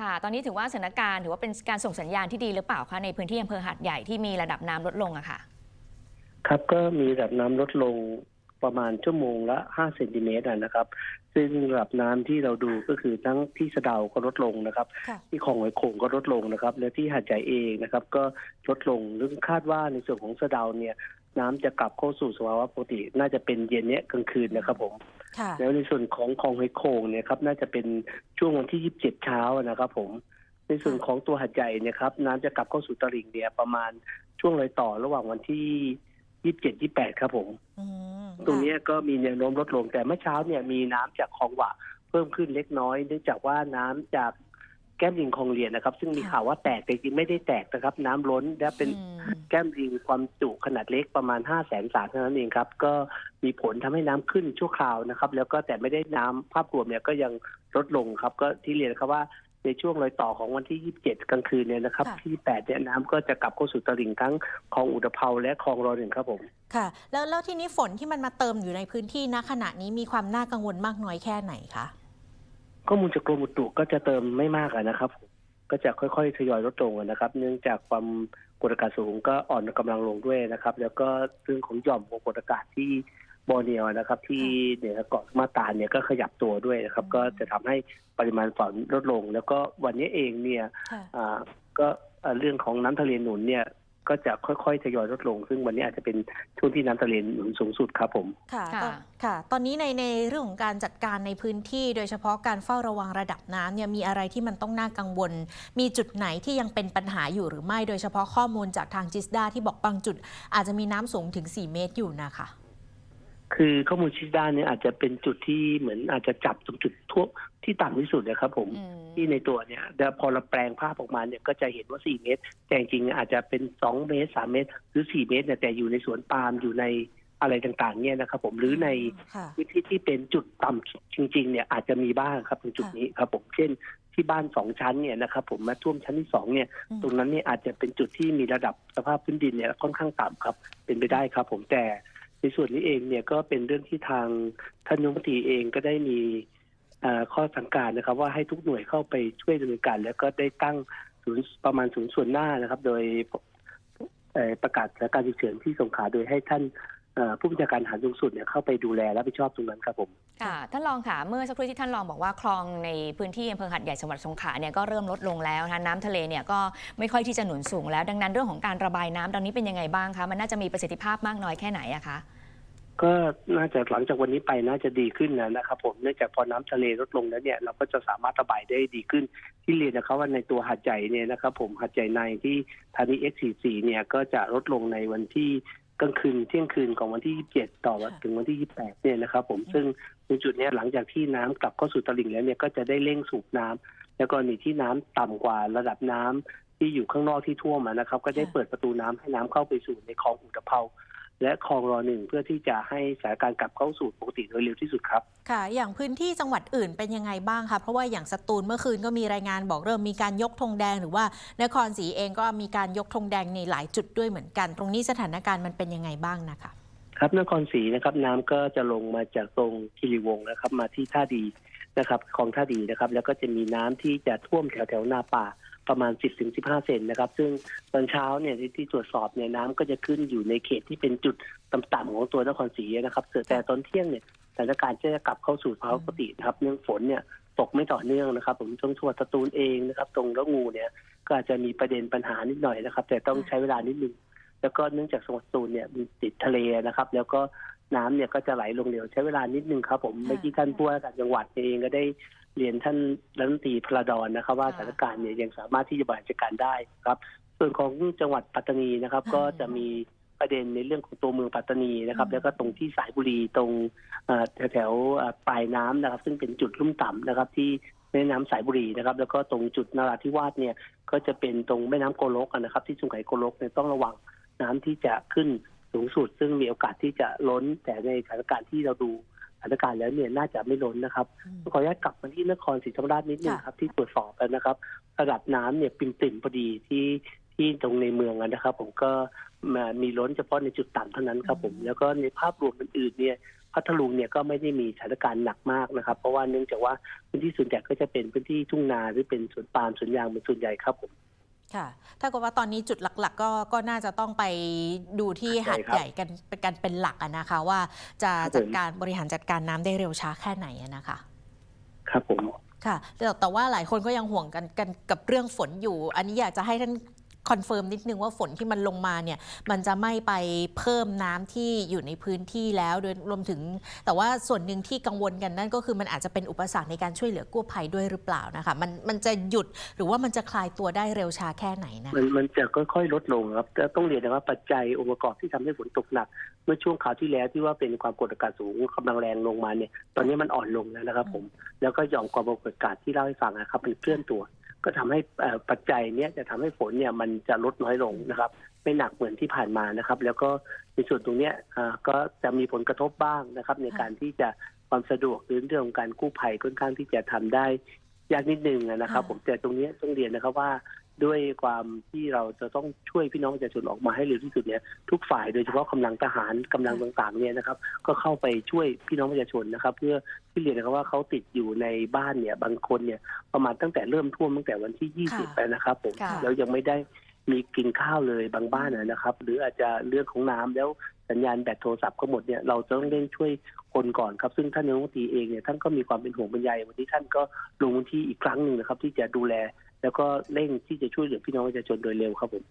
ค่ะ ตอนนี้ถือว่าสถานการณ์ถือว่าเป็นการส่งสัญญาณที่ดีหรือเปล่าคะในพื้นที่อำเภอหาดใหญ่ที่มีระดับน้ำลดลงอะค่ะ ครับก็มีระดับน้ำลดลงประมาณชั่วโมงละ5เซนติเมตรนะครับ ซึ่งระดับน้ำที่เราดูก็คือทั้งที่สะเดาก็ลดลงนะครับค่ะที่คลองหอยโขงก็ลดลงนะครับ และที่หาดใหญ่เองนะครับ ก็ลดลงซึ่งคาดว่าในส่วนของสะเดาเนี่ย น้ำจะกลับเข้าสู่สภาวะปกติ น่าจะเป็นเย็นเนี้ยกลางคืนนะครับผมค่ะ แล้วในส่วนของคลองหอยโขงเนี่ยครับน่าจะเป็นช่วงวันที่ 27 เช้านะครับผม ในส่วนของตัวหัดใหญ่เนี่ยครับน้ำจะกลับเข้าสู่ตลิ่งเนี่ยประมาณช่วงรอยต่อระหว่างวันที่27 28ครับผมอืมตรงเนี้ยก็มีแนวโน้มลดลงแต่เมื่อเช้าเนี่ยมีน้ำจากคลองหวะเพิ่มขึ้นเล็กน้อยเนื่องจากว่าน้ำจาก แก้มลิงคลองเรียนนะครับ ซึ่งมีข่าวว่าแตกแต่จริงๆไม่ได้แตกนะครับ น้ำล้นและเป็นอืมแก้มลิงความจุขนาดเล็กประมาณ5 0 0แสนสาเท่านั้นเองครับ ก็มีผลทำให้น้ำขึ้นชั่วคราวนะครับ แล้วก็แต่ไม่ได้น้ำภาพรวมเนี่ยก็ยังลดลงครับ ก็ที่เรียนครับว่าในช่วงรอยต่อของวันที่ 27 กลางคืนเนี่ยนะครับค่ะที่ 8 เนี่ยน้ำก็จะกลับเข้าสู่ตลิ่งทั้งคลองอุตภเปาและคลองรอหนึ่งครับผม ค่ะ แล้วแล้วทีนี้ฝนที่มันมาเติมอยู่ในพื้นที่ณขณะนี้มีความน่ากังวลมากน้อยแค่ไหนคะ ข้อมูลจากกรมอุตุก็จะเติมไม่มากอะนะครับ ก็จะค่อยๆทยอยลดลงอะนะครับ เนื่องจากความกดอากาศสูงก็อ่อนกำลังลงด้วยนะครับ แล้วก็เรื่องของหย่อมความกดอากาศที่บอร์เนียวนะครับ ที่เหนือเกาะมาตาเนี่ยก็ขยับตัวด้วยนะครับอืมก็จะทำให้ปริมาณฝนลดลง แล้วก็วันนี้เองเนี่ยค่ะอ่าก็อ่าเรื่องของน้ำทะเลหนุนเนี่ย ก็จะค่อยๆทยอยลดลง ซึ่งวันนี้อาจจะเป็นช่วงที่น้ำทะเลหนุนสูงสุดครับผม ค่ะค่ะตอนค่ะ ตอนนี้ในในเรื่องของการจัดการในพื้นที่โดยเฉพาะการเฝ้าระวังระดับน้ำเนี่ยมีอะไรที่มันต้องน่ากังวล มีจุดไหนที่ยังเป็นปัญหาอยู่หรือไม่ โดยเฉพาะข้อมูลจากทางจิสดาที่บอกบางจุด อาจจะมีน้ำสูงถึง 4 เมตรอยู่นะคะ คือข้อมูลชิดด้านเนี่ยอาจจะเป็นจุดที่เหมือนอาจจะจับตรงจุดทั่วที่ต่ำที่สุดนะครับผมอืมที่ในตัวเนี่ยแต่พอเราแปลงภาพออกมาเนี่ยก็จะเห็นว่า 4 เมตร แต่จริงๆอาจจะเป็น 2 เมตร 3 เมตร หรือ 4 เมตรเนี่ยแต่อยู่ในสวนปาล์มอยู่ในอะไรต่างๆ เนี่ยนะครับ ผมหรือในค่ะพื้นที่ที่เป็นจุดต่ำจริง ๆ เนี่ยอาจจะมีบ้างครับตรงจุดนี้ครับ ผมเช่นที่บ้านสองชั้นเนี่ยนะครับผมมาท่วมชั้นที่สองเนี่ยอืมตรงนั้นเนี่ยอาจจะเป็นจุดที่มีระดับสภาพพื้นดินเนี่ยค่อนข้างต่ำครับ เป็นไปได้ครับ ผมแต่ ในส่วนนี้เองเนี่ยก็เป็นเรื่องที่ทางท่านยมตรีเองก็ได้มีข้อสั่งการนะครับ ว่าให้ทุกหน่วยเข้าไปช่วยดำเนินการ แล้วก็ได้ตั้งศูนย์ประมาณศูนย์ส่วนหน้านะครับ โดยประกาศสถานการณ์ฉุกเฉินที่สงขลาโดยให้ท่านผู้บัญชาการทหารสูงสุดเนี่ยเข้าไปดูแลรับผิดชอบตรงนั้นครับผมค่ะท่านรองค่ะเมื่อสักครู่ที่ท่านรองบอกว่าคลองในพื้นที่อำเภอหัดใหญ่จังหวัดสงขลาเนี่ยก็เริ่มลดลงแล้วนะน้ำทะเลเนี่ยก็ไม่ค่อยที่จะหนุนสูงแล้ว ดังนั้นเรื่องของการระบายน้ำตอนนี้เป็นยังไงบ้างคะมันน่าจะมีประสิทธิภาพมากน้อยแค่ไหนอะคะ ก็น่าจะหลังจากวันนี้ไปน่าจะดีขึ้นนะนะครับผมเนื่องจากพอน้ำทะเลลดลงแล้วเนี่ยเราก็จะสามารถระบายได้ดีขึ้น ที่เรียนนะครับว่าในตัวหัดใหญ่เนี่ยนะครับผมหัดใหญ่ในที่ธานี X44 เนี่ยก็จะลดลงในวันที่กลางคืนเที่ยงคืนของวันที่ 27 ต่อวันค่ะถึงวันที่ 28 เนี่ยนะครับผมซึ่งในจุดเนี้ยหลังจากที่น้ำกลับเข้าสู่ตลิ่งแล้วเนี่ยก็จะได้เร่งสูบน้ำแล้วก็นี่ที่น้ำต่ำกว่าระดับน้ำที่อยู่ข้างนอกที่ท่วมอะนะครับ ก็ได้เปิดประตูน้ำให้น้ำเข้าไปสู่ในคลองอุตภเปา และคลองรอหนึ่งเพื่อที่จะให้สถานการณ์กลับเข้าสู่ปกติโดยเร็วที่สุดครับ ค่ะ อย่างพื้นที่จังหวัดอื่นเป็นยังไงบ้างคะ เพราะว่าอย่างสตูลเมื่อคืนก็มีรายงานบอกเริ่มมีการยกธงแดงหรือว่านครศรีเองก็มีการยกธงแดงในหลายจุดด้วยเหมือนกัน ตรงนี้สถานการณ์มันเป็นยังไงบ้างนะคะ ครับนครศรีนะครับน้ำก็จะลงมาจากตรงคิริวงศ์นะครับมาที่ท่าดีนะครับคลองท่าดีนะครับ แล้วก็จะมีน้ำที่จะท่วมแถวแถวๆนาป่า ประมาณ 10-15ถึง15 เซนนะครับ ซึ่งตอนเช้าเนี่ยที่ที่ตรวจสอบเนี่ยน้ำก็จะขึ้นอยู่ในเขตที่เป็นจุดต่ำๆของตัวนครศรีนะครับแต่ตอนเที่ยงเนี่ยสถานการณ์จะกลับเข้าสู่ภาวะปกตินะครับ เนื่องฝนเนี่ยตกไม่ต่อเนื่องนะครับ ผมช่วงจังหวัดสตูลเองนะครับ ตรงละงูเนี่ยก็อาจจะมีประเด็นปัญหานิดหน่อยนะครับ แต่ต้องใช้เวลานิดนึงแล้วก็เนื่องจากจังหวัดสตูลเนี่ยมันติดทะเลนะครับ แล้วก็ น้ำเนี่ยก็จะไหลลงเร็วใช้เวลานิดนึงครับ ผมค่ะเมื่อกี้ท่านผู้ว่าการจังหวัดเองก็ได้เรียนท่านรัฐมนตรีพลดอนนะครับ ว่าสถานการณ์เนี่ยยังสามารถที่จะบริหารจัดการได้ครับ ส่วนของจังหวัดปัตตานีนะครับ ก็จะมีประเด็นในเรื่องของตัวเมืองปัตตานีนะครับ แล้วก็ตรงที่สายบุรีตรงเอ่อแถวๆเอ่อปลายน้ำนะครับ ซึ่งเป็นจุดลุ่มต่ำนะครับ ที่แม่น้ำสายบุรีนะครับ แล้วก็ตรงจุดนราธิวาสเนี่ยก็จะเป็นตรงแม่น้ำโกลกอะนะครับ ที่สุไหงโกลกเนี่ยต้องระวังน้ำที่จะขึ้น สูงสุด ซึ่งมีโอกาสที่จะล้น แต่ในสถานการณ์ที่เราดูสถานการณ์แล้วเนี่ยน่าจะไม่ล้นนะครับอืมขออนุญาตกลับมาที่นครศรีธรรมราชนิดนึงค่ะครับที่ตรวจสอบแล้วนะครับ ระดับน้ำเนี่ยปิ่มปิ่มๆพอดีที่ที่ตรงในเมืองอะนะครับ ผมก็มามีล้นเฉพาะในจุดต่ำเท่านั้นครับ ผมแล้วก็ในภาพรวมอื่นๆเนี่ยพัทลุงเนี่ยก็ไม่ได้มีสถานการณ์หนักมากนะครับ เพราะว่าเนื่องจากว่าพื้นที่ส่วนใหญ่ก็จะเป็นพื้นที่ทุ่งนาหรือเป็นสวนปาล์มสวนยางเป็นส่วนใหญ่ครับผม ค่ะ ถ้ากับว่าตอนนี้จุดหลัก ๆ ก็ก็น่าจะต้องไปดูที่หาดใช่ครับใหญ่กันเป็นการเป็นหลักอะนะคะ ว่าจะครับผมจัดการบริหารจัดการน้ำได้เร็วช้าแค่ไหนอะนะคะ ครับผมค่ะแต่แต่ว่าหลายคนก็ยังห่วงกันกันกับเรื่องฝนอยู่ อันนี้อยากจะให้ท่าน คอนเฟิร์มนิดนึงว่าฝนที่มันลงมาเนี่ยมันจะไม่ไปเพิ่มน้ำที่อยู่ในพื้นที่แล้วโดยรวมถึง แต่ว่าส่วนหนึ่งที่กังวลกันนั่นก็คือมันอาจจะเป็นอุปสรรคในการช่วยเหลือกู้ภัยด้วยหรือเปล่านะคะมันมันจะหยุดหรือว่ามันจะคลายตัวได้เร็วช้าแค่ไหนนะมันมันจะค่อยๆลดลงครับแต่ต้องเรียนนะว่าปัจจัยองค์ประกอบที่ทำให้ฝนตกหนัก เมื่อช่วงข่าวที่แล้วที่ว่าเป็นความกดอากาศสูงกำลังแรงลงมาเนี่ยตอนนี้มันอ่อนลงแล้วนะครับผมแล้วก็หย่อมความกดอากาศที่เล่าให้ฟังนะครับมันเคลื่อนตัว ก็ทำให้เอ่อปัจจัยเนี้ยจะทำให้ฝนเนี่ยมันจะลดน้อยลงนะครับ ไม่หนักเหมือนที่ผ่านมานะครับ แล้วก็ในส่วนตรงเนี้ยอ่าก็จะมีผลกระทบบ้างนะครับ ในการที่จะความสะดวกหรือเรื่องของการกู้ภัยค่อนข้างที่จะทำได้ยากนิดนึงนะครับค่ะผมแต่ตรงเนี้ยต้องเรียนนะครับว่า ด้วยความที่เราจะต้องช่วยพี่น้องประชาชนออกมาให้เร็วที่สุดเนี่ยทุกฝ่ายโดยเฉพาะกำลังทหารกำลังต่างๆเนี่ยนะครับ ก็เข้าไปช่วยพี่น้องประชาชนนะครับ เพื่อที่เรียนนะครับว่าเขาติดอยู่ในบ้านเนี่ยบางคนเนี่ยประมาณตั้งแต่เริ่มท่วมตั้งแต่วันที่ 20แล้วนะครับผมค่ะแล้วยังไม่ได้มีกินข้าวเลยบางบ้านนะนะครับ หรืออาจจะเรื่องของน้ำแล้วสัญญาณแบตโทรศัพท์ก็หมดเนี่ยเราจะต้องเร่งช่วยคนก่อนครับ ซึ่งท่านนายกรัฐมนตรีเองเนี่ยท่านก็มีความเป็นห่วงเป็นใยวันนี้ท่านก็ลงพื้นที่อีกครั้งหนึ่งนะครับ ที่จะดูแล แล้วก็เร่งที่จะช่วยเหลือพี่น้องประชาชนโดยเร็วครับผม